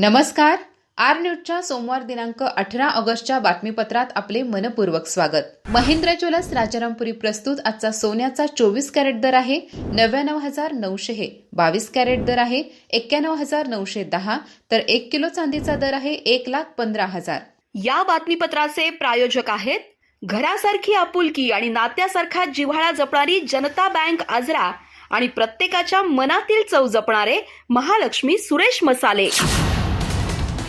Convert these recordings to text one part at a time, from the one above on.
नमस्कार. आर न्यूजच्या सोमवार दिनांक अठरा ऑगस्टच्या बातमीपत्रात आपले मनपूर्वक स्वागत. महिंद्र ज्वेलर्स राजारामपुरी प्रस्तुत आजचा सोन्याचा चोवीस कॅरेट दर आहे. नव्याण्णव हजार नऊशे हे बावीस कॅरेट दर आहे. एक्क्याण्णव हजार नऊशे दहा तर एक किलो चांदीचा दर आहे एक लाख पंधरा हजार. या बातमीपत्राचे प्रायोजक आहेत घरासारखी आपुलकी आणि नात्यासारखा जिव्हाळा जपणारी जनता बँक आजरा आणि प्रत्येकाच्या मनातील चव जपणारे महालक्ष्मी सुरेश मसाले.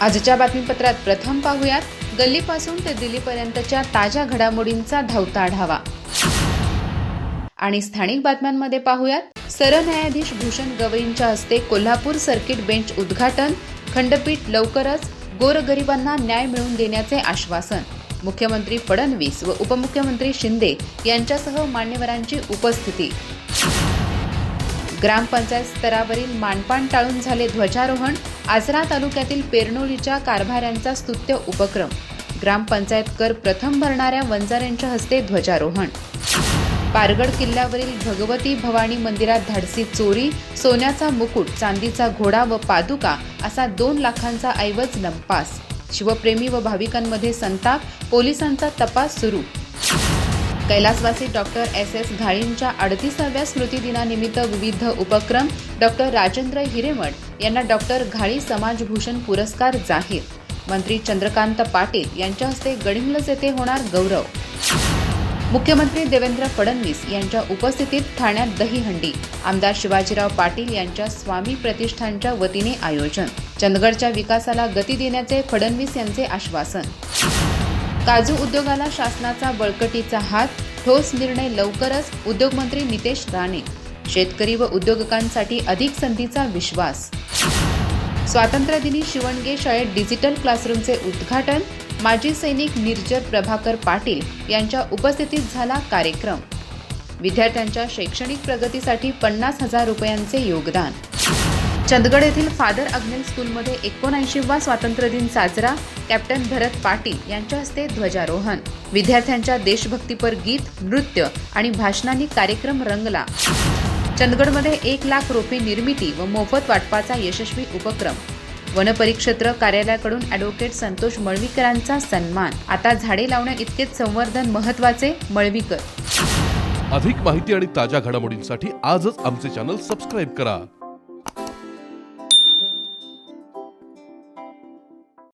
आजच्या बातमीपत्रात प्रथम पाहूयात. गल्लीपासून ते दिल्लीपर्यंतच्या ताज्या घडामोडींचा धावता आढावा. आणि स्थानिक बातम्यांमध्ये पाहूयात. सरन्यायाधीश भूषण गवईंच्या हस्ते कोल्हापूर सर्किट बेंच उद्घाटन. खंडपीठ लवकरच गोरगरिबांना न्याय मिळवून देण्याचे आश्वासन. मुख्यमंत्री फडणवीस व उपमुख्यमंत्री शिंदे यांच्यासह मान्यवरांची उपस्थिती. ग्रामपंचायत स्तरावरील मानपान टाळून झाले ध्वजारोहण आजरा तालुक्यातील पेरनोलीच्या कारभाऱ्यांचा स्तुत्य उपक्रम. ग्रामपंचायत कर प्रथम भरणाऱ्या वंजाऱ्यांच्या हस्ते ध्वजारोहण. पारगड किल्ल्यावरील भगवती भवानी मंदिरात धाडसी चोरी सोन्याचा मुकुट चांदीचा घोडा व पादुका असा दोन लाखांचा ऐवज लंपास शिवप्रेमी व भाविकांमध्ये संताप पोलिसांचा तपास सुरू. कैलासवासी डॉक्टर एस एस घाळींच्या अडतीसाव्या स्मृतिदिनानिमित्त विविध उपक्रम डॉक्टर राजेंद्र हिरेमठ यांना डॉक्टर घाळी समाजभूषण पुरस्कार जाहीर. मंत्री चंद्रकांत पाटील यांच्या हस्ते गडिंग्लज येथे होणार गौरव. मुख्यमंत्री देवेंद्र फडणवीस यांच्या उपस्थितीत ठाण्यात दहीहंडी. आमदार शिवाजीराव पाटील यांच्या स्वामी प्रतिष्ठानच्या वतीने आयोजन. चंदगडच्या विकासाला गती देण्याचे फडणवीस यांचे आश्वासन. काजू उद्योगाला शासनाचा बळकटीचा हात ठोस निर्णय लवकरच उद्योगमंत्री नितेश राणे. शेतकरी व उद्योजकांसाठी अधिक संधीचा विश्वास. स्वातंत्र्यदिनी शिवणगे शाळेत डिजिटल क्लासरूमचे उद्घाटन माजी सैनिक निर्जर प्रभाकर पाटील यांच्या उपस्थितीत झाला कार्यक्रम. विद्यार्थ्यांच्या शैक्षणिक प्रगतीसाठी पन्नास हजार रुपयांचे योगदान. चंदगड येथील फादर अग्नेल स्कूलमध्ये एकोणऐंशीवा स्वातंत्र्य दिन साजरा कॅप्टन भरत पाटील यांच्या हस्ते ध्वजारोहण. विद्यार्थ्यांच्या देशभक्तीपर गीत नृत्य आणि भाषणांनी कार्यक्रम रंगला. चंदगडमध्ये एक लाख रोपे निर्मिती व मोफत वाटपाचा यशस्वी उपक्रम. वनपरिक्षेत्र कार्यालयाकडून ॲडव्होकेट संतोष मळवीकरांचा सन्मान. आता झाडे लावण्या इतकेच संवर्धन महत्त्वाचे मळवीकर. अधिक माहिती आणि ताज्या घडामोडींसाठी आजच आमचे चॅनल सबस्क्राईब करा.